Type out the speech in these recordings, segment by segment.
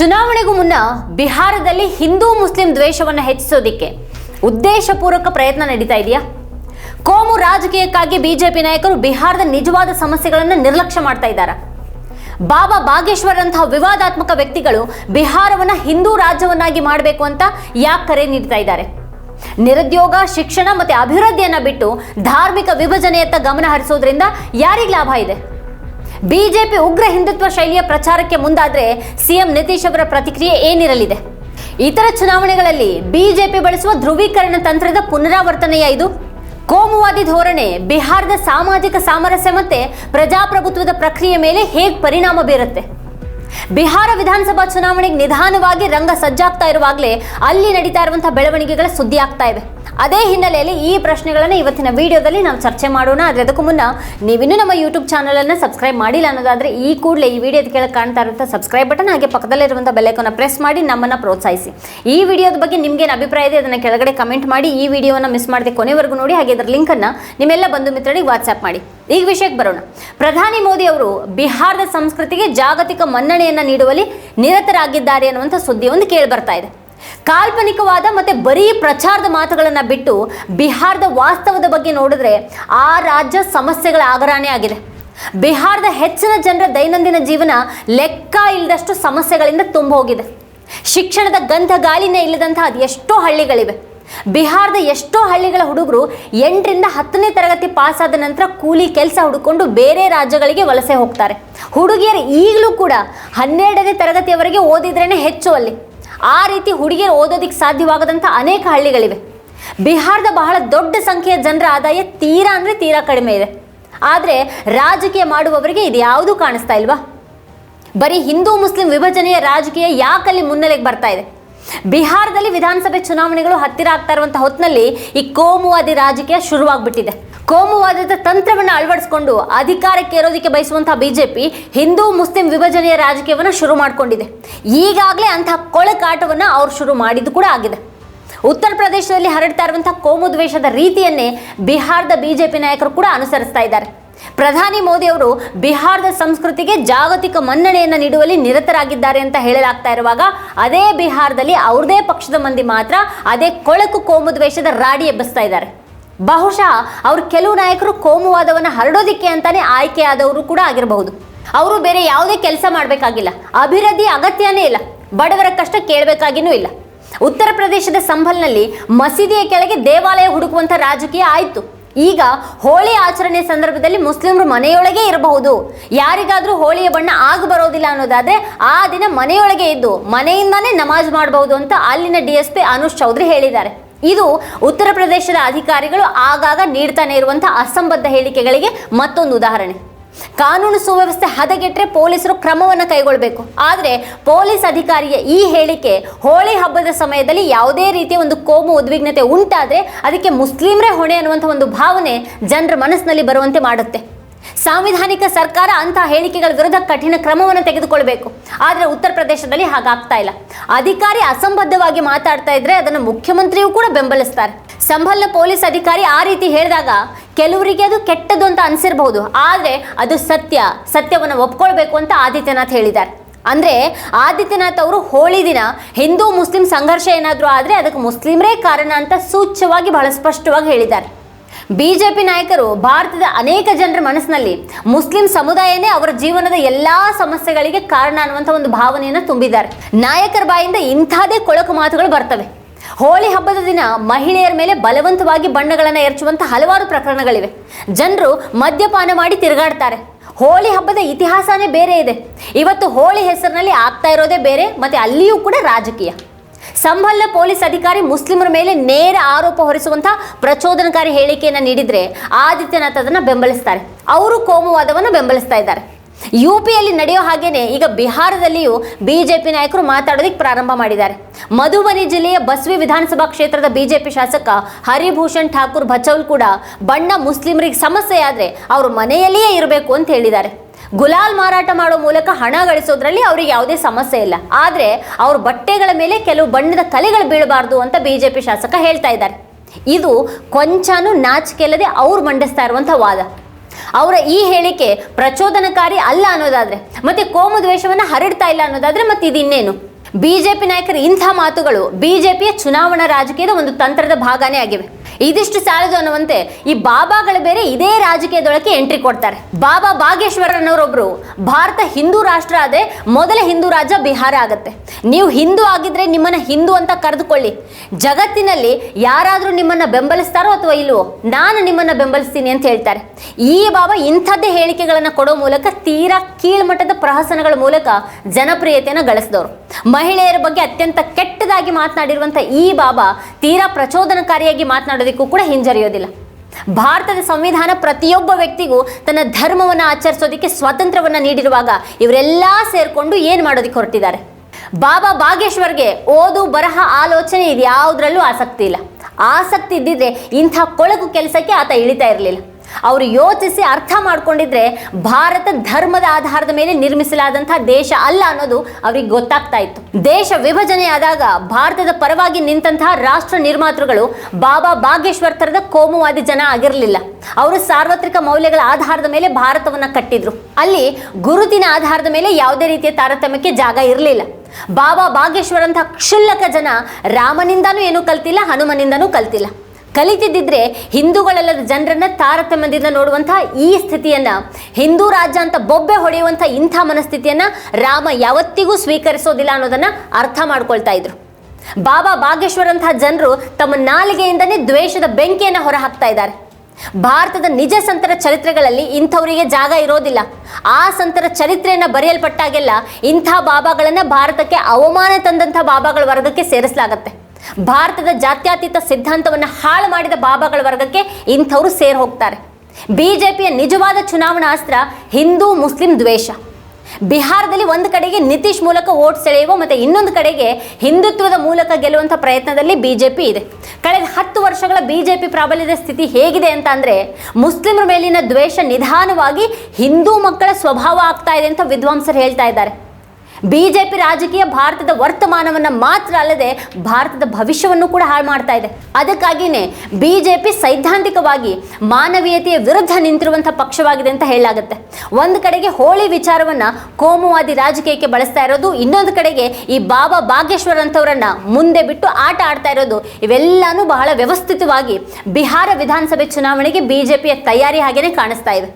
ಚುನಾವಣೆಗೂ ಮುನ್ನ ಬಿಹಾರದಲ್ಲಿ ಹಿಂದೂ ಮುಸ್ಲಿಂ ದ್ವೇಷವನ್ನು ಹೆಚ್ಚಿಸೋದಿಕ್ಕೆ ಉದ್ದೇಶಪೂರ್ವಕ ಪ್ರಯತ್ನ ನಡೀತಾ ಇದೆಯಾ? ಕೋಮು ರಾಜಕೀಯಕ್ಕಾಗಿ ಬಿಜೆಪಿ ನಾಯಕರು ಬಿಹಾರದ ನಿಜವಾದ ಸಮಸ್ಯೆಗಳನ್ನು ನಿರ್ಲಕ್ಷ್ಯ ಮಾಡ್ತಾ ಇದ್ದಾರೆ? ಬಾಬಾ ಬಾಗೇಶ್ವರ್ ಅಂತಹ ವಿವಾದಾತ್ಮಕ ವ್ಯಕ್ತಿಗಳು ಬಿಹಾರವನ್ನ ಹಿಂದೂ ರಾಜ್ಯವನ್ನಾಗಿ ಮಾಡಬೇಕು ಅಂತ ಯಾಕೆ ಕರೆ ನೀಡ್ತಾ ಇದ್ದಾರೆ? ನಿರುದ್ಯೋಗ, ಶಿಕ್ಷಣ ಮತ್ತೆ ಅಭಿವೃದ್ಧಿಯನ್ನ ಬಿಟ್ಟು ಧಾರ್ಮಿಕ ವಿಭಜನೆಯತ್ತ ಗಮನ ಹರಿಸೋದ್ರಿಂದ ಯಾರಿಗೆ ಲಾಭ ಇದೆ? ಬಿಜೆಪಿ ಉಗ್ರ ಹಿಂದುತ್ವ ಶೈಲಿಯ ಪ್ರಚಾರಕ್ಕೆ ಮುಂದಾದ್ರೆ ಸಿಎಂ ನಿತೀಶ್ ಅವರ ಪ್ರತಿಕ್ರಿಯೆ ಏನಿರಲಿದೆ? ಇತರ ಚುನಾವಣೆಗಳಲ್ಲಿ ಬಿಜೆಪಿ ಬಳಸುವ ಧ್ರುವೀಕರಣ ತಂತ್ರದ ಪುನರಾವರ್ತನೆಯ ಇದು? ಕೋಮುವಾದಿ ಧೋರಣೆ, ಬಿಹಾರದ ಸಾಮಾಜಿಕ ಸಾಮರಸ್ಯ ಮತ್ತೆ ಪ್ರಜಾಪ್ರಭುತ್ವದ ಪ್ರಕ್ರಿಯೆ ಮೇಲೆ ಹೇಗೆ ಪರಿಣಾಮ ಬೀರುತ್ತೆ? ಬಿಹಾರ ವಿಧಾನಸಭಾ ಚುನಾವಣೆಗೆ ನಿಧಾನವಾಗಿ ರಂಗ ಸಜ್ಜಾಗ್ತಾ ಇರುವಾಗಲೇ ಅಲ್ಲಿ ನಡೀತಾ ಇರುವಂತಹ ಬೆಳವಣಿಗೆಗಳ ಸುದ್ದಿ ಆಗ್ತಾ ಇವೆ. ಅದೇ ಹಿನ್ನೆಲೆಯಲ್ಲಿ ಈ ಪ್ರಶ್ನೆಗಳನ್ನು ಇವತ್ತಿನ ವಿಡಿಯೋದಲ್ಲಿ ನಾವು ಚರ್ಚೆ ಮಾಡೋಣ. ಆದರೆ ಅದಕ್ಕೂ ಮುನ್ನ ನೀವಿನ್ನೂ ನಮ್ಮ ಯೂಟ್ಯೂಬ್ ಚಾನಲನ್ನು ಸಬ್ಸ್ಕ್ರೈಬ್ ಮಾಡಿಲ್ಲ ಅನ್ನೋದಾದರೆ ಈ ಕೂಡಲೇ ಈ ವಿಡಿಯೋದ ಕೆಳಗೆ ಕಾಣ್ತಾ ಇರುವಂಥ ಸಬ್ಸ್ಕ್ರೈಬ್ ಬಟನ್ ಹಾಗೆ ಪಕ್ಕದಲ್ಲಿರುವಂಥ ಬೆಲೆಕನ್ನು ಪ್ರೆಸ್ ಮಾಡಿ ನಮ್ಮನ್ನು ಪ್ರೋತ್ಸಾಹಿಸಿ. ಈ ವಿಡಿಯೋದ ಬಗ್ಗೆ ನಿಮಗೇನು ಅಭಿಪ್ರಾಯ ಇದೆ ಅದನ್ನು ಕೆಳಗಡೆ ಕಮೆಂಟ್ ಮಾಡಿ, ಈ ವಿಡಿಯೋನ ಮಿಸ್ ಮಾಡದೆ ಕೊನೆವರೆಗೂ ನೋಡಿ, ಹಾಗೆ ಅದರ ಲಿಂಕನ್ನು ನಿಮ್ಮೆಲ್ಲ ಬಂಧು ಮಿತ್ರರಿಗೆ ವಾಟ್ಸ್ಆ್ಯಪ್ ಮಾಡಿ. ಈಗ ವಿಷಯಕ್ಕೆ ಬರೋಣ. ಪ್ರಧಾನಿ ಮೋದಿ ಅವರು ಬಿಹಾರದ ಸಂಸ್ಕೃತಿಗೆ ಜಾಗತಿಕ ಮನ್ನಣೆಯನ್ನು ನೀಡುವಲ್ಲಿ ನಿರತರಾಗಿದ್ದಾರೆ ಅನ್ನುವಂಥ ಸುದ್ದಿ ಒಂದು ಕೇಳಿ ಬರ್ತಾ ಇದೆ. ಕಾಲ್ಪನಿಕವಾದ ಮತ್ತೆ ಬರೀ ಪ್ರಚಾರದ ಮಾತುಗಳನ್ನು ಬಿಟ್ಟು ಬಿಹಾರದ ವಾಸ್ತವದ ಬಗ್ಗೆ ನೋಡಿದ್ರೆ ಆ ರಾಜ್ಯ ಸಮಸ್ಯೆಗಳ ಆಗರಾಣೆ ಆಗಿದೆ. ಬಿಹಾರದ ಹೆಚ್ಚಿನ ಜನರ ದೈನಂದಿನ ಜೀವನ ಲೆಕ್ಕ ಇಲ್ಲದಷ್ಟು ಸಮಸ್ಯೆಗಳಿಂದ ತುಂಬ ಹೋಗಿದೆ. ಶಿಕ್ಷಣದ ಗಂಧ ಗಾಳಿನೇ ಇಲ್ಲದಂತಹ ಎಷ್ಟೋ ಹಳ್ಳಿಗಳಿವೆ. ಬಿಹಾರದ ಎಷ್ಟೋ ಹಳ್ಳಿಗಳ ಹುಡುಗರು ಎಂಟರಿಂದ ಹತ್ತನೇ ತರಗತಿ ಪಾಸ್ ಆದ ನಂತರ ಕೂಲಿ ಕೆಲಸ ಹುಡುಕೊಂಡು ಬೇರೆ ರಾಜ್ಯಗಳಿಗೆ ವಲಸೆ ಹೋಗ್ತಾರೆ. ಹುಡುಗಿಯರು ಈಗಲೂ ಕೂಡ ಹನ್ನೆರಡನೇ ತರಗತಿಯವರೆಗೆ ಓದಿದ್ರೇ ಹೆಚ್ಚು ಅಲ್ಲಿ. ಆ ರೀತಿ ಹುಡುಗಿಯರು ಓದೋದಕ್ಕೆ ಸಾಧ್ಯವಾಗದಂಥ ಅನೇಕ ಹಳ್ಳಿಗಳಿವೆ. ಬಿಹಾರದ ಬಹಳ ದೊಡ್ಡ ಸಂಖ್ಯೆಯ ಜನರ ಆದಾಯ ತೀರಾ ಅಂದರೆ ತೀರಾ ಕಡಿಮೆ ಇದೆ. ಆದರೆ ರಾಜಕೀಯ ಮಾಡುವವರಿಗೆ ಇದು ಯಾವುದೂ ಕಾಣಿಸ್ತಾ ಇಲ್ವಾ? ಬರೀ ಹಿಂದೂ ಮುಸ್ಲಿಂ ವಿಭಜನೆಯ ರಾಜಕೀಯ ಯಾಕಲ್ಲಿ ಮುನ್ನೆಲೆಗೆ ಬರ್ತಾ ಇದೆ? ಬಿಹಾರದಲ್ಲಿ ವಿಧಾನಸಭೆ ಚುನಾವಣೆಗಳು ಹತ್ತಿರ ಆಗ್ತಾ ಇರುವಂಥ ಹೊತ್ತಿನಲ್ಲಿ ಈ ಕೋಮುವಾದಿ ರಾಜಕೀಯ ಶುರುವಾಗ್ಬಿಟ್ಟಿದೆ. ಕೋಮುವಾದದ ತಂತ್ರವನ್ನು ಅಳವಡಿಸಿಕೊಂಡು ಅಧಿಕಾರಕ್ಕೆ ಏರೋದಕ್ಕೆ ಬಯಸುವಂತಹ ಬಿಜೆಪಿ ಹಿಂದೂ ಮುಸ್ಲಿಂ ವಿಭಜನೆಯ ರಾಜಕೀಯವನ್ನು ಶುರು ಮಾಡಿಕೊಂಡಿದೆ. ಈಗಾಗಲೇ ಅಂತಹ ಕೊಳಕಾಟವನ್ನು ಅವರು ಶುರು ಮಾಡಿದ್ದು ಕೂಡ ಆಗಿದೆ. ಉತ್ತರ ಪ್ರದೇಶದಲ್ಲಿ ಹರಡ್ತಾ ಇರುವಂತಹ ಕೋಮು ದ್ವೇಷದ ರೀತಿಯನ್ನೇ ಬಿಹಾರದ ಬಿಜೆಪಿ ನಾಯಕರು ಕೂಡ ಅನುಸರಿಸ್ತಾ ಇದ್ದಾರೆ. ಪ್ರಧಾನಿ ಮೋದಿ ಅವರು ಬಿಹಾರದ ಸಂಸ್ಕೃತಿಗೆ ಜಾಗತಿಕ ಮನ್ನಣೆಯನ್ನು ನೀಡುವಲ್ಲಿ ನಿರತರಾಗಿದ್ದಾರೆ ಅಂತ ಹೇಳಲಾಗ್ತಾ ಇರುವಾಗ ಅದೇ ಬಿಹಾರದಲ್ಲಿ ಅವ್ರದೇ ಪಕ್ಷದ ಮಂದಿ ಮಾತ್ರ ಅದೇ ಕೊಳಕು ಕೋಮು ದ್ವೇಷದ ರಾಡಿ ಎಬ್ಬಿಸ್ತಾ ಇದ್ದಾರೆ. ಬಹುಶಃ ಅವರು ಕೆಲವು ನಾಯಕರು ಕೋಮುವಾದವನ್ನು ಹರಡೋದಿಕ್ಕೆ ಅಂತಾನೆ ಆಯ್ಕೆಯಾದವರು ಕೂಡ ಆಗಿರಬಹುದು. ಅವರು ಬೇರೆ ಯಾವುದೇ ಕೆಲಸ ಮಾಡಬೇಕಾಗಿಲ್ಲ. ಅಭಿವೃದ್ಧಿ ಅಗತ್ಯನೇ ಇಲ್ಲ. ಬಡವರ ಕಷ್ಟ ಕೇಳಬೇಕಾಗಿನೂ ಇಲ್ಲ. ಉತ್ತರ ಪ್ರದೇಶದ ಸಂಭಲ್ನಲ್ಲಿ ಮಸೀದಿಯ ಕೆಳಗೆ ದೇವಾಲಯ ಹುಡುಕುವಂಥ ರಾಜಕೀಯ ಆಯಿತು. ಈಗ ಹೋಳಿ ಆಚರಣೆ ಸಂದರ್ಭದಲ್ಲಿ ಮುಸ್ಲಿಮರು ಮನೆಯೊಳಗೆ ಇರಬಹುದು. ಯಾರಿಗಾದರೂ ಹೋಳಿಯ ಬಣ್ಣ ಆಗ ಬರೋದಿಲ್ಲ ಅನ್ನೋದಾದ್ರೆ ಆ ದಿನ ಮನೆಯೊಳಗೆ ಇದ್ದು ಮನೆಯಿಂದಾನೇ ನಮಾಜ್ ಮಾಡಬಹುದು ಅಂತ ಅಲ್ಲಿನ D S P Anush Chaudhary ಹೇಳಿದ್ದಾರೆ. ಇದು ಉತ್ತರ ಪ್ರದೇಶದ ಅಧಿಕಾರಿಗಳು ಆಗಾಗ ನೀಡ್ತಾನೆ ಇರುವಂತಹ ಅಸಂಬದ್ಧ ಹೇಳಿಕೆಗಳಿಗೆ ಮತ್ತೊಂದು ಉದಾಹರಣೆ. ಕಾನೂನು ಸುವ್ಯವಸ್ಥೆ ಹದಗೆಟ್ಟರೆ ಪೊಲೀಸರು ಕ್ರಮವನ್ನು ಕೈಗೊಳ್ಳಬೇಕು ಆದರೆ ಪೊಲೀಸ್ ಅಧಿಕಾರಿಯ ಈ ಹೇಳಿಕೆ ಹೋಳಿ ಹಬ್ಬದ ಸಮಯದಲ್ಲಿ ಯಾವುದೇ ರೀತಿಯ ಒಂದು ಕೋಮು ಉದ್ವಿಗ್ನತೆ ಉಂಟಾದರೆ ಅದಕ್ಕೆ ಮುಸ್ಲಿಮರೇ ಹೊಣೆ ಅನ್ನುವಂಥ ಒಂದು ಭಾವನೆ ಜನರ ಮನಸ್ಸಿನಲ್ಲಿ ಬರುವಂತೆ ಮಾಡುತ್ತೆ. ಸಾಂವಿಧಾನಿಕ ಸರ್ಕಾರ ಅಂತಹ ಹೇಳಿಕೆಗಳ ವಿರುದ್ಧ ಕಠಿಣ ಕ್ರಮವನ್ನು ತೆಗೆದುಕೊಳ್ಬೇಕು. ಆದರೆ ಉತ್ತರ ಪ್ರದೇಶದಲ್ಲಿ ಹಾಗಾಗ್ತಾ ಇಲ್ಲ. ಅಧಿಕಾರಿ ಅಸಂಬದ್ಧವಾಗಿ ಮಾತಾಡ್ತಾ ಇದ್ರೆ ಅದನ್ನು ಮುಖ್ಯಮಂತ್ರಿಯೂ ಕೂಡ ಬೆಂಬಲಿಸ್ತಾರೆ. ಸಂಭಲ್ನ ಪೊಲೀಸ್ ಅಧಿಕಾರಿ ಆ ರೀತಿ ಹೇಳಿದಾಗ ಕೆಲವರಿಗೆ ಅದು ಕೆಟ್ಟದ್ದು ಅಂತ ಅನಿಸಿರಬಹುದು. ಆದರೆ ಅದು ಸತ್ಯ. ಸತ್ಯವನ್ನು ಒಪ್ಕೊಳ್ಬೇಕು ಅಂತ ಆದಿತ್ಯನಾಥ್ ಹೇಳಿದ್ದಾರೆ. ಅಂದ್ರೆ ಆದಿತ್ಯನಾಥ್ ಅವರು ಹೋಳಿ ದಿನ ಹಿಂದೂ ಮುಸ್ಲಿಂ ಸಂಘರ್ಷ ಏನಾದರೂ ಆದರೆ ಅದಕ್ಕೆ ಮುಸ್ಲಿಮರೇ ಕಾರಣ ಅಂತ ಸೂಚ್ಯವಾಗಿ ಬಹಳ ಸ್ಪಷ್ಟವಾಗಿ ಹೇಳಿದ್ದಾರೆ. ಬಿಜೆಪಿ ನಾಯಕರು ಭಾರತದ ಅನೇಕ ಜನರ ಮನಸ್ಸಿನಲ್ಲಿ ಮುಸ್ಲಿಂ ಸಮುದಾಯನೇ ಅವರ ಜೀವನದ ಎಲ್ಲಾ ಸಮಸ್ಯೆಗಳಿಗೆ ಕಾರಣ ಅನ್ನುವಂಥ ಒಂದು ಭಾವನೆಯನ್ನು ತುಂಬಿದ್ದಾರೆ. ನಾಯಕರ ಬಾಯಿಂದ ಇಂಥದೇ ಕೊಳಕು ಮಾತುಗಳು ಬರ್ತವೆ. ಹೋಳಿ ಹಬ್ಬದ ದಿನ ಮಹಿಳೆಯರ ಮೇಲೆ ಬಲವಂತವಾಗಿ ಬಣ್ಣಗಳನ್ನು ಎರಚುವಂಥ ಹಲವಾರು ಪ್ರಕರಣಗಳಿವೆ. ಜನರು ಮದ್ಯಪಾನ ಮಾಡಿ ತಿರುಗಾಡ್ತಾರೆ. ಹೋಳಿ ಹಬ್ಬದ ಇತಿಹಾಸನೇ ಬೇರೆ ಇದೆ. ಇವತ್ತು ಹೋಳಿ ಹೆಸರಿನಲ್ಲಿ ಆಗ್ತಾ ಇರೋದೇ ಬೇರೆ, ಮತ್ತೆ ಅಲ್ಲಿಯೂ ಕೂಡ ರಾಜಕೀಯ. ಸಂಭಲ್ನ ಪೊಲೀಸ್ ಅಧಿಕಾರಿ ಮುಸ್ಲಿಮರ ಮೇಲೆ ನೇರ ಆರೋಪ ಹೊರಿಸುವಂತಹ ಪ್ರಚೋದನಕಾರಿ ಹೇಳಿಕೆಯನ್ನು ನೀಡಿದ್ರೆ ಆದಿತ್ಯನಾಥ್ ಅದನ್ನು ಬೆಂಬಲಿಸ್ತಾರೆ. ಅವರು ಕೋಮುವಾದವನ್ನು ಬೆಂಬಲಿಸ್ತಾ ಇದ್ದಾರೆ. ಯು ಪಿಯಲ್ಲಿ ನಡೆಯೋ ಹಾಗೇನೆ ಈಗ ಬಿಹಾರದಲ್ಲಿಯೂ ಬಿಜೆಪಿ ನಾಯಕರು ಮಾತಾಡೋದಕ್ಕೆ ಪ್ರಾರಂಭ ಮಾಡಿದ್ದಾರೆ. ಮಧುಬನಿ ಜಿಲ್ಲೆಯ ಬಸ್ವಿ ವಿಧಾನಸಭಾ ಕ್ಷೇತ್ರದ ಬಿಜೆಪಿ ಶಾಸಕ ಹರಿಭೂಷಣ್ ಠಾಕೂರ್ ಭಚೌಲ್ ಕೂಡ ಬಣ್ಣ ಮುಸ್ಲಿಮರಿಗೆ ಸಮಸ್ಯೆ ಆದರೆ ಅವರು ಮನೆಯಲ್ಲಿಯೇ ಇರಬೇಕು ಅಂತ ಹೇಳಿದ್ದಾರೆ. ಗುಲಾಲ್ ಮಾರಾಟ ಮಾಡೋ ಮೂಲಕ ಹಣ ಗಳಿಸೋದ್ರಲ್ಲಿ ಅವ್ರಿಗೆ ಯಾವುದೇ ಸಮಸ್ಯೆ ಇಲ್ಲ. ಆದರೆ ಅವ್ರ ಬಟ್ಟೆಗಳ ಮೇಲೆ ಕೆಲವು ಬಣ್ಣದ ಕಲೆಗಳು ಬೀಳಬಾರ್ದು ಅಂತ ಬಿಜೆಪಿ ಶಾಸಕ ಹೇಳ್ತಾ ಇದ್ದಾರೆ. ಇದು ಕೊಂಚನೂ ನಾಚಿಕೆಲ್ಲದೆ ಅವ್ರು ಮಂಡಿಸ್ತಾ ಇರುವಂಥ ವಾದ. ಅವರ ಈ ಹೇಳಿಕೆ ಪ್ರಚೋದನಕಾರಿ ಅಲ್ಲ ಅನ್ನೋದಾದ್ರೆ, ಮತ್ತೆ ಕೋಮು ದ್ವೇಷವನ್ನ ಹರಡ್ತಾ ಇಲ್ಲ ಅನ್ನೋದಾದ್ರೆ ಮತ್ತೆ ಇದು ಇನ್ನೇನು? ಬಿಜೆಪಿ ನಾಯಕರ ಇಂಥ ಮಾತುಗಳು ಬಿಜೆಪಿಯ ಚುನಾವಣಾ ರಾಜಕೀಯದ ಒಂದು ತಂತ್ರದ ಭಾಗನೇ ಆಗಿವೆ. ಇದಿಷ್ಟು ಸಾಲದು ಅನ್ನುವಂತೆ ಈ ಬಾಬಾಗಳು ಬೇರೆ ಇದೇ ರಾಜಕೀಯದೊಳಗೆ ಎಂಟ್ರಿ ಕೊಡ್ತಾರೆ. ಬಾಬಾ ಭಾಗೇಶ್ವರನವರೊಬ್ರು ಭಾರತ ಹಿಂದೂ ರಾಷ್ಟ್ರ ಆದ್ರೆ ಮೊದಲ ಹಿಂದೂ ರಾಜ್ಯ ಬಿಹಾರ ಆಗತ್ತೆ. ನೀವು ಹಿಂದೂ ಆಗಿದ್ರೆ ನಿಮ್ಮನ್ನ ಹಿಂದೂ ಅಂತ ಕರೆದುಕೊಳ್ಳಿ. ಜಗತ್ತಿನಲ್ಲಿ ಯಾರಾದ್ರೂ ನಿಮ್ಮನ್ನ ಬೆಂಬಲಿಸ್ತಾರೋ ಅಥವಾ ಇಲ್ವೋ ನಾನು ನಿಮ್ಮನ್ನ ಬೆಂಬಲಿಸ್ತೀನಿ ಅಂತ ಹೇಳ್ತಾರೆ. ಈ ಬಾಬಾ ಇಂಥದ್ದೇ ಹೇಳಿಕೆಗಳನ್ನ ಕೊಡೋ ಮೂಲಕ ತೀರಾ ಕೀಳ್ಮಟ್ಟದ ಪ್ರಹಸನಗಳ ಮೂಲಕ ಜನಪ್ರಿಯತೆಯನ್ನು ಗಳಿಸಿದವರು. ಮಹಿಳೆಯರ ಬಗ್ಗೆ ಅತ್ಯಂತ ಕೆಟ್ಟದಾಗಿ ಮಾತನಾಡಿರುವಂಥ ಈ ಬಾಬಾ ತೀರಾ ಪ್ರಚೋದನಕಾರಿಯಾಗಿ ಮಾತನಾಡೋದಕ್ಕೂ ಕೂಡ ಹಿಂಜರಿಯೋದಿಲ್ಲ. ಭಾರತದ ಸಂವಿಧಾನ ಪ್ರತಿಯೊಬ್ಬ ವ್ಯಕ್ತಿಗೂ ತನ್ನ ಧರ್ಮವನ್ನು ಆಚರಿಸೋದಕ್ಕೆ ಸ್ವಾತಂತ್ರ್ಯವನ್ನು ನೀಡಿರುವಾಗ ಇವರೆಲ್ಲ ಸೇರ್ಕೊಂಡು ಏನು ಮಾಡೋದಕ್ಕೆ ಹೊರಟಿದ್ದಾರೆ? ಬಾಬಾ ಬಾಗೇಶ್ವರ್ಗೆ ಓದು, ಬರಹ, ಆಲೋಚನೆ ಇದು ಯಾವುದ್ರಲ್ಲೂ ಆಸಕ್ತಿ ಇಲ್ಲ. ಆಸಕ್ತಿ ಇದ್ದಿದ್ರೆ ಇಂಥ ಕೊಳಕು ಕೆಲಸಕ್ಕೆ ಆತ ಇಳಿತಾ ಇರಲಿಲ್ಲ. ಅವರು ಯೋಚಿಸಿ ಅರ್ಥ ಮಾಡ್ಕೊಂಡಿದ್ರೆ ಭಾರತ ಧರ್ಮದ ಆಧಾರದ ಮೇಲೆ ನಿರ್ಮಿಸಲಾದಂತಹ ದೇಶ ಅಲ್ಲ ಅನ್ನೋದು ಅವ್ರಿಗೆ ಗೊತ್ತಾಗ್ತಾ ಇತ್ತು. ದೇಶ ವಿಭಜನೆ ಆದಾಗ ಭಾರತದ ಪರವಾಗಿ ನಿಂತಹ ರಾಷ್ಟ್ರ ನಿರ್ಮಾತೃಗಳು ಬಾಬಾ ಬಾಗೇಶ್ವರ್ ತರದ ಕೋಮುವಾದಿ ಜನ ಆಗಿರಲಿಲ್ಲ. ಅವರು ಸಾರ್ವತ್ರಿಕ ಮೌಲ್ಯಗಳ ಆಧಾರದ ಮೇಲೆ ಭಾರತವನ್ನ ಕಟ್ಟಿದ್ರು. ಅಲ್ಲಿ ಗುರುತಿನ ಆಧಾರದ ಮೇಲೆ ಯಾವುದೇ ರೀತಿಯ ತಾರತಮ್ಯಕ್ಕೆ ಜಾಗ ಇರಲಿಲ್ಲ. ಬಾಬಾ ಬಾಗೇಶ್ವರ್ ಅಂತ ಕ್ಷುಲ್ಲಕ ಜನ ರಾಮನಿಂದನೂ ಏನೂ ಕಲ್ತಿಲ್ಲ, ಹನುಮನಿಂದನೂ ಕಲ್ತಿಲ್ಲ. ಕಲಿತಿದ್ದಿದ್ರೆ ಹಿಂದೂಗಳಲ್ಲದ ಜನರನ್ನ ತಾರತಮ್ಯದಿಂದ ನೋಡುವಂತಹ ಈ ಸ್ಥಿತಿಯನ್ನ, ಹಿಂದೂ ರಾಜ್ಯ ಅಂತ ಬೊಬ್ಬೆ ಹೊಡೆಯುವಂಥ ಇಂಥ ಮನಸ್ಥಿತಿಯನ್ನ ರಾಮ ಯಾವತ್ತಿಗೂ ಸ್ವೀಕರಿಸೋದಿಲ್ಲ ಅನ್ನೋದನ್ನ ಅರ್ಥ ಮಾಡ್ಕೊಳ್ತಾ ಇದ್ರು. ಬಾಬಾ ಬಾಗೇಶ್ವರ್ ಅಂತಹ ಜನರು ತಮ್ಮ ನಾಲಿಗೆಯಿಂದನೇ ದ್ವೇಷದ ಬೆಂಕಿಯನ್ನು ಹೊರ ಹಾಕ್ತಾ ಇದ್ದಾರೆ. ಭಾರತದ ನಿಜ ಸಂತರ ಚರಿತ್ರೆಗಳಲ್ಲಿ ಇಂಥವರಿಗೆ ಜಾಗ ಇರೋದಿಲ್ಲ. ಆ ಸಂತರ ಚರಿತ್ರೆಯನ್ನ ಬರೆಯಲ್ಪಟ್ಟಾಗೆಲ್ಲ ಇಂಥ ಬಾಬಾಗಳನ್ನ ಭಾರತಕ್ಕೆ ಅವಮಾನ ತಂದಂಥ ಬಾಬಾಗಳ ವರ್ಗಕ್ಕೆ ಸೇರಿಸಲಾಗತ್ತೆ. ಭಾರತದ ಜಾತ್ಯತೀತ ಸಿದ್ಧಾಂತವನ್ನು ಹಾಳು ಮಾಡಿದ ಬಾಬಾಗಳ ವರ್ಗಕ್ಕೆ ಇಂಥವರು ಸೇರಿ ಹೋಗ್ತಾರೆ. ಬಿಜೆಪಿಯ ನಿಜವಾದ ಚುನಾವಣಾ ಅಸ್ತ್ರ ಹಿಂದೂ ಮುಸ್ಲಿಂ ದ್ವೇಷ. ಬಿಹಾರದಲ್ಲಿ ಒಂದು ಕಡೆಗೆ ನಿತೀಶ್ ಮೂಲಕ ಓಟ್ ಸೆಳೆಯುವ ಮತ್ತು ಇನ್ನೊಂದು ಕಡೆಗೆ ಹಿಂದುತ್ವದ ಮೂಲಕ ಗೆಲ್ಲುವಂಥ ಪ್ರಯತ್ನದಲ್ಲಿ ಬಿಜೆಪಿ ಇದೆ. ಕಳೆದ ಹತ್ತು ವರ್ಷಗಳ ಬಿಜೆಪಿ ಪ್ರಾಬಲ್ಯದ ಸ್ಥಿತಿ ಹೇಗಿದೆ ಅಂತ ಅಂದರೆ ಮುಸ್ಲಿಮರ ಮೇಲಿನ ದ್ವೇಷ ನಿಧಾನವಾಗಿ ಹಿಂದೂ ಮಕ್ಕಳ ಸ್ವಭಾವ ಆಗ್ತಾ ಇದೆ ಅಂತ ವಿದ್ವಾಂಸರು ಹೇಳ್ತಾ ಇದ್ದಾರೆ. ಬಿಜೆಪಿ ರಾಜಕೀಯ ಭಾರತದ ವರ್ತಮಾನವನ್ನ ಮಾತ್ರ ಅಲ್ಲದೆ ಭಾರತದ ಭವಿಷ್ಯವನ್ನು ಕೂಡ ಹಾಳು ಮಾಡ್ತಾ ಇದೆ. ಅದಕ್ಕಾಗಿಯೇ ಬಿಜೆಪಿ ಸೈದ್ಧಾಂತಿಕವಾಗಿ ಮಾನವೀಯತೆಯ ವಿರುದ್ಧ ನಿಂತಿರುವಂತಹ ಪಕ್ಷವಾಗಿದೆ ಅಂತ ಹೇಳಲಾಗುತ್ತೆ. ಒಂದು ಕಡೆಗೆ ಹೋಳಿ ವಿಚಾರವನ್ನ ಕೋಮುವಾದಿ ರಾಜಕೀಯಕ್ಕೆ ಬಳಸ್ತಾ ಇರೋದು, ಇನ್ನೊಂದು ಕಡೆಗೆ ಈ ಬಾಬಾ ಭಾಗೇಶ್ವರ್ ಅಂತವರನ್ನ ಮುಂದೆ ಬಿಟ್ಟು ಆಟ ಆಡ್ತಾ ಇರೋದು, ಇವೆಲ್ಲಾನು ಬಹಳ ವ್ಯವಸ್ಥಿತವಾಗಿ ಬಿಹಾರ ವಿಧಾನಸಭೆ ಚುನಾವಣೆಗೆ ಬಿಜೆಪಿಯ ತಯಾರಿ ಹಾಗೇನೆ ಕಾಣಿಸ್ತಾ ಇದೆ.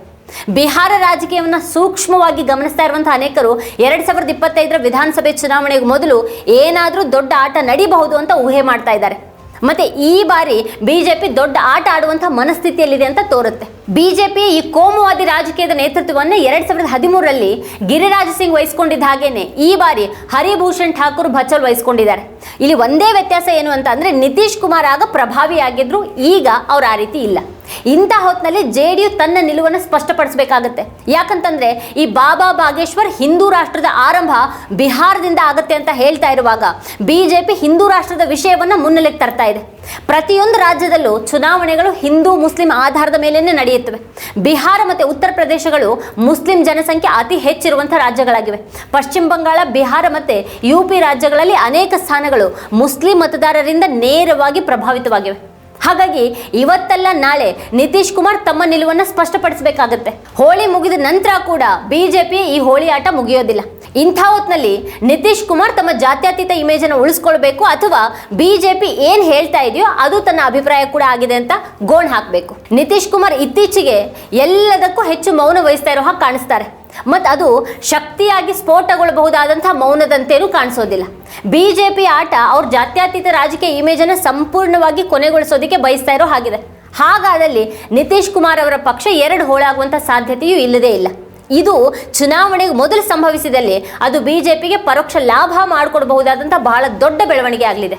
ಬಿಹಾರ ರಾಜಕೀಯವನ್ನು ಸೂಕ್ಷ್ಮವಾಗಿ ಗಮನಿಸ್ತಾ ಇರುವಂತಹ ಅನೇಕರು ಎರಡ್ ಸಾವಿರದ ಇಪ್ಪತ್ತೈದರ ವಿಧಾನಸಭೆ ಚುನಾವಣೆಗೆ ಮೊದಲು ಏನಾದರೂ ದೊಡ್ಡ ಆಟ ನಡೀಬಹುದು ಅಂತ ಊಹೆ ಮಾಡ್ತಾ ಇದ್ದಾರೆ. ಮತ್ತೆ ಈ ಬಾರಿ ಬಿಜೆಪಿ ದೊಡ್ಡ ಆಟ ಆಡುವಂತಹ ಮನಸ್ಥಿತಿಯಲ್ಲಿದೆ ಅಂತ ತೋರುತ್ತೆ. ಬಿಜೆಪಿ ಈ ಕೋಮುವಾದಿ ರಾಜಕೀಯದ ನೇತೃತ್ವವನ್ನು ಎರಡ್ ಸಾವಿರದ ಹದಿಮೂರರಲ್ಲಿ ಗಿರಿರಾಜ್ ಸಿಂಗ್ ವಹಿಸ್ಕೊಂಡಿದ್ದ ಹಾಗೇನೆ ಈ ಬಾರಿ ಹರಿಭೂಷಣ್ ಠಾಕೂರ್ ಭಚಲ್ ವಹಿಸ್ಕೊಂಡಿದ್ದಾರೆ. ಇಲ್ಲಿ ಒಂದೇ ವ್ಯತ್ಯಾಸ ಏನು ಅಂತ ಅಂದ್ರೆ ನಿತೀಶ್ ಕುಮಾರ್ ಆಗ ಪ್ರಭಾವಿಯಾಗಿದ್ರು, ಈಗ ಅವ್ರು ಆ ರೀತಿ ಇಲ್ಲ. ಇಂಥ ಹೊತ್ತಿನಲ್ಲಿ ಜೆ ಡಿ ಯು ತನ್ನ ನಿಲುವನ್ನು ಸ್ಪಷ್ಟಪಡಿಸಬೇಕಾಗತ್ತೆ. ಯಾಕಂತಂದ್ರೆ ಈ ಬಾಬಾ ಬಾಗೇಶ್ವರ್ ಹಿಂದೂ ರಾಷ್ಟ್ರದ ಆರಂಭ ಬಿಹಾರದಿಂದ ಆಗತ್ತೆ ಅಂತ ಹೇಳ್ತಾ ಇರುವಾಗ ಬಿಜೆಪಿ ಹಿಂದೂ ರಾಷ್ಟ್ರದ ವಿಷಯವನ್ನ ಮುನ್ನೆಲೆಗೆ ತರ್ತಾ ಇದೆ. ಪ್ರತಿಯೊಂದು ರಾಜ್ಯದಲ್ಲೂ ಚುನಾವಣೆಗಳು ಹಿಂದೂ ಮುಸ್ಲಿಂ ಆಧಾರದ ಮೇಲೇನೆ ನಡೆಯುತ್ತವೆ. ಬಿಹಾರ ಮತ್ತು ಉತ್ತರ ಪ್ರದೇಶಗಳು ಮುಸ್ಲಿಂ ಜನಸಂಖ್ಯೆ ಅತಿ ಹೆಚ್ಚಿರುವಂಥ ರಾಜ್ಯಗಳಾಗಿವೆ. ಪಶ್ಚಿಮ ಬಂಗಾಳ, ಬಿಹಾರ ಮತ್ತೆ ಯು ಪಿ ರಾಜ್ಯಗಳಲ್ಲಿ ಅನೇಕ ಸ್ಥಾನಗಳು ಮುಸ್ಲಿಂ ಮತದಾರರಿಂದ ನೇರವಾಗಿ ಪ್ರಭಾವಿತವಾಗಿವೆ. ಹಾಗಾಗಿ ಇವತ್ತಲ್ಲ ನಾಳೆ ನಿತೀಶ್ ಕುಮಾರ್ ತಮ್ಮ ನಿಲುವನ್ನು ಸ್ಪಷ್ಟಪಡಿಸಬೇಕಾಗತ್ತೆ. ಹೋಳಿ ಮುಗಿದ ನಂತರ ಕೂಡ ಬಿಜೆಪಿ ಈ ಹೋಳಿ ಆಟ ಮುಗಿಯೋದಿಲ್ಲ. ಇಂಥ ಹೊತ್ತಿನಲ್ಲಿ ನಿತೀಶ್ ಕುಮಾರ್ ತಮ್ಮ ಜಾತ್ಯತೀತ ಇಮೇಜ್ ಅನ್ನು ಉಳಿಸ್ಕೊಳ್ಬೇಕು ಅಥವಾ ಬಿಜೆಪಿ ಏನ್ ಹೇಳ್ತಾ ಇದೆಯೋ ಅದು ತನ್ನ ಅಭಿಪ್ರಾಯ ಕೂಡ ಆಗಿದೆ ಅಂತ ಗೋಣ್ ಹಾಕಬೇಕು. ನಿತೀಶ್ ಕುಮಾರ್ ಇತ್ತೀಚೆಗೆ ಎಲ್ಲದಕ್ಕೂ ಹೆಚ್ಚು ಮೌನ ವಹಿಸ್ತಾ ಇರೋ ಹಾಗೆ ಕಾಣಿಸ್ತಾರೆ. ಮತ್ತು ಅದು ಶಕ್ತಿಯಾಗಿ ಸ್ಫೋಟಗೊಳ್ಳಬಹುದಾದಂಥ ಮೌನದಂತೆಯೂ ಕಾಣಿಸೋದಿಲ್ಲ. ಪಿ ಆಟ ಅವ್ರ ಜಾತ್ಯತೀತ ರಾಜಕೀಯ ಇಮೇಜನ್ನು ಸಂಪೂರ್ಣವಾಗಿ ಕೊನೆಗೊಳಿಸೋದಕ್ಕೆ ಬಯಸ್ತಾ ಇರೋ ಹಾಗಿದೆ. ಹಾಗಾದಲ್ಲಿ ನಿತೀಶ್ ಕುಮಾರ್ ಅವರ ಪಕ್ಷ ಎರಡು ಹೋಳಾಗುವಂಥ ಸಾಧ್ಯತೆಯೂ ಇಲ್ಲದೇ ಇಲ್ಲ. ಇದು ಚುನಾವಣೆಗೆ ಮೊದಲು ಸಂಭವಿಸಿದಲ್ಲಿ ಅದು ಬಿ ಜೆ ಪಿಗೆ ಪರೋಕ್ಷ ಲಾಭ ಮಾಡಿಕೊಡಬಹುದಾದಂಥ ಬಹಳ ದೊಡ್ಡ ಬೆಳವಣಿಗೆ ಆಗಲಿದೆ.